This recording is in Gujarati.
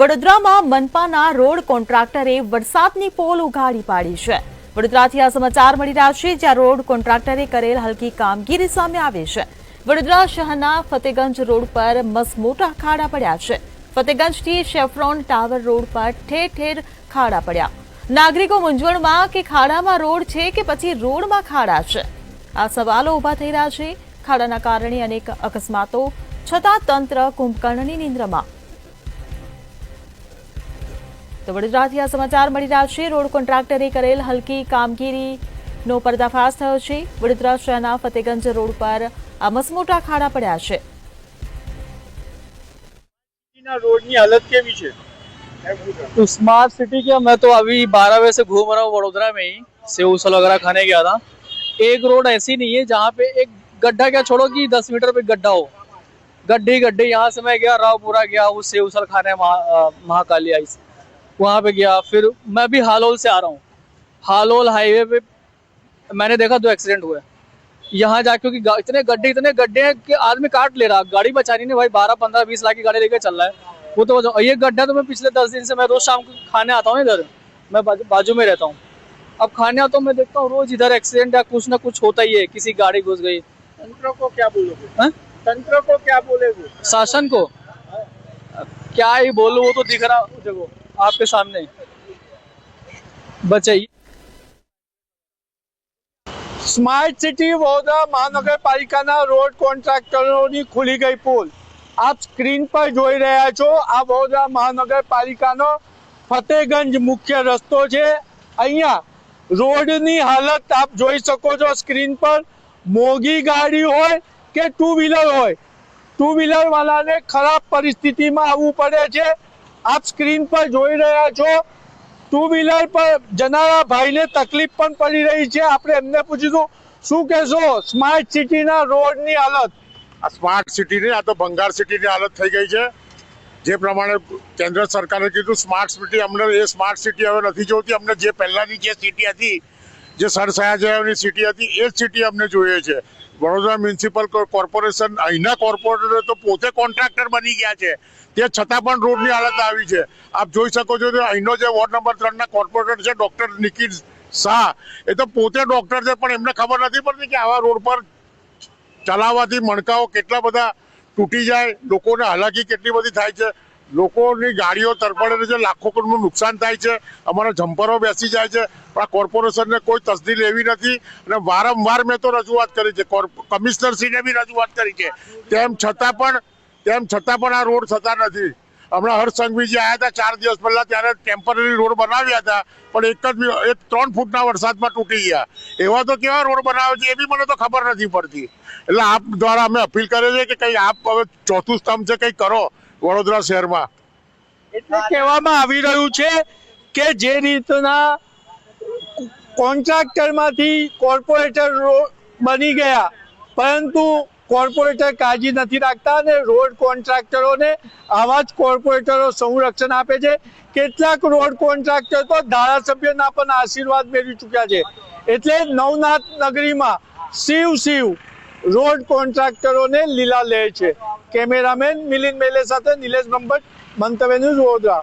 વડોદરામાં મનપાના રોડ કોન્ટ્રાક્ટરે વરસાદની પોલ ઉઘાડી પાડી છે. વડોદરાથી આ સમાચાર મળી રહ્યા છે, જ્યાં રોડ કોન્ટ્રાક્ટરે કરેલ હલકી કામગીરી સામે આવે છે. વડોદરા શહેરના ફતેગંજ રોડ પર મસમોટા ખાડા પડ્યા છે. ફતેગંજથી શેફ્રોન ટાવર રોડ પર ઠેર ઠેર ખાડા પડ્યા. નાગરિકો મૂંઝવણમાં કે ખાડામાં રોડ છે કે પછી રોડમાં ખાડા છે? આ સવાલો ઊભા થઈ રહ્યા છે. ખાડાના કારણે અનેક અકસ્માતો, છતાં તંત્ર કુંભકર્ણની નિંદ્રામાં. તો વડોદરાથી આ સમાચાર મળી રહ્યા છે રોડ કોન્ટ્રાક્ટરે કરેલ હલકી કામગીરીનો પર્દાફાશ થયો છે વડોદરા શહેરના ફતેગંજ રોડ પર આ મસમોટા ખાડા પડ્યા છે ના રોડની હાલત કેવી છે तो स्मार्ट सिटी क्या मैं तो अभी बारह बजे से घूम रहा हूँ वडोदरा में ही सेव उसल वगैरह खाने गया था एक रोड ऐसी नहीं है जहाँ पे एक गड्ढा क्या छोड़ो कि दस मीटर पे गड्ढा हो गड्ढे ही गड्ढे यहाँ से मैं गया रावपुरा गया वो सेव उसल खाने महा, अ, महाकाली आई वहाँ पे गया। फिर मैं भी हालोल से आ रहा हूँ। हालोल हाईवे पे मैंने देखा दो एक्सीडेंट हुए। यहाँ जा क्योंकि इतने गड्ढे इतने गड्ढे हैं कि आदमी काट ले रहा। गाड़ी बचा नहीं भाई बारह पंद्रह बीस लाख की गाड़ी लेके चल रहा है। वो तो बताओ ये गड्ढा तो मैं पिछले दस दिन से मैं रोज शाम को खाने आता हूँ इधर। मैं बाजू में रहता हूँ। अब खाने आता हूँ मैं देखता हूँ रोज इधर एक्सीडेंट या कुछ ना कुछ होता ही है। किसी गाड़ी घुस गई। तंत्र को क्या बोलोगे? हाँ? तंत्र को क्या बोलेगे? शासन को? क्या ही बोलो वो तो दिख रहा। देखो आपके सामने बचाइए સ્માર્ટ સિટી વડોદરા મહાનગરપાલિકાના રોડ કોન્ટ્રાક્ટરોની ખુલી ગઈ પોલ આપ સ્ક્રીન પર જોઈ રહ્યા છો આ વડોદરા મહાનગરપાલિકાનો ફતેગંજ મુખ્ય રસ્તો છે અહીંયા રોડની હાલત આપ જોઈ શકો છો સ્ક્રીન પર મોંઘી ગાડી હોય કે ટુ વ્હીલર હોય ટુ વ્હીલર વાળાને ખરાબ પરિસ્થિતિમાં આવવું પડે છે આપ સ્ક્રીન પર જોઈ રહ્યા છો. ટુ વ્હીલર પર જનારા ભાઈને તકલીફ પણ પડી રહી છે. આપણે એમને પૂછીશું, શું કહેશો? સ્માર્ટ સિટીના રોડની હાલત. આ સ્માર્ટ સિટીની આ તો ભંગાર સિટીની હાલત થઈ ગઈ છે. જે પ્રમાણે કેન્દ્ર સરકારે કીધું સ્માર્ટ સિટી અમને, એ સ્માર્ટ સિટી હવે નથી જોતી. અમને જે પહેલાંની જે સિટી હતી, જે સરસયાજની સિટી હતી, એ જ સિટી અમને જોઈએ છે. વડોદરા મ્યુનિસિપલ કોર્પોરેશન, અહીંના કોર્પોરેટરો તો પોતે કોન્ટ્રાક્ટર બની ગયા છે. તે છતાં પણ રોડની હાલત આવી છે. આપ જોઈ શકો છો કે અહીંનો જે વોર્ડ નંબર ત્રણના કોર્પોરેટર છે, ડૉક્ટર નિકિત શાહ. એ તો પોતે ડૉક્ટર છે, પણ એમને ખબર નથી પડતી કે આવા રોડ પર ચલાવવાથી મણકાઓ કેટલા બધા તૂટી જાય, લોકોને હાલાકી કેટલી બધી થાય છે. લોકોની ગાડીઓ તરફડે છે, લાખો કરોડનું નુકસાન થાય છે, અમારા જમ્પરો બેસી જાય છે, પણ આ કોર્પોરેશનને કોઈ તસદી લેવી નથી. અને વારંવાર મેં તો રજૂઆત કરી છે કમિશનરશ્રીને બી રજૂઆત કરી છે. તેમ છતાં પણ, તેમ છતાં પણ આ રોડ થતા નથી. હમણાં હર્ષ સંઘવીજી આવ્યા હતા ચાર દિવસ પહેલાં, ત્યારે ટેમ્પરરી રોડ બનાવ્યા હતા, પણ એક જ એક ત્રણ ફૂટના વરસાદમાં તૂટી ગયા. એવા તો કેવા રોડ બનાવે છે, એ બી મને તો ખબર નથી પડતી. એટલે આપ દ્વારા અમે અપીલ કરીએ છીએ કે કંઈ આપ હવે ચોથું સ્તંભ છે, કંઈ કરો. વડોદરા શહેરમાં. એટલે કહેવામાં આવી રહ્યું છે કે જે રીતના કોન્ટ્રાક્ટરમાંથી કોર્પોરેટર બની ગયા, પરંતુ કોર્પોરેટર કાળજી નથી રાખતા અને રોડ કોન્ટ્રાક્ટરોને આવા જ કોર્પોરેટરો સંરક્ષણ આપે છે. કેટલાક રોડ કોન્ટ્રાક્ટર તો ધારાસભ્યના પણ આશીર્વાદ મેળવી ચૂક્યા છે. એટલે નવનાથ નગરીમાં શિવ શિવ રોડ કોન્ટ્રાક્ટરોને લીલા લે છે. કેમેરામેન મિલિંદ મેલે સાથે નિલેશ બ્રહ્મભટ્ટ મંતવ્ય ન્યૂઝ વડોદરા.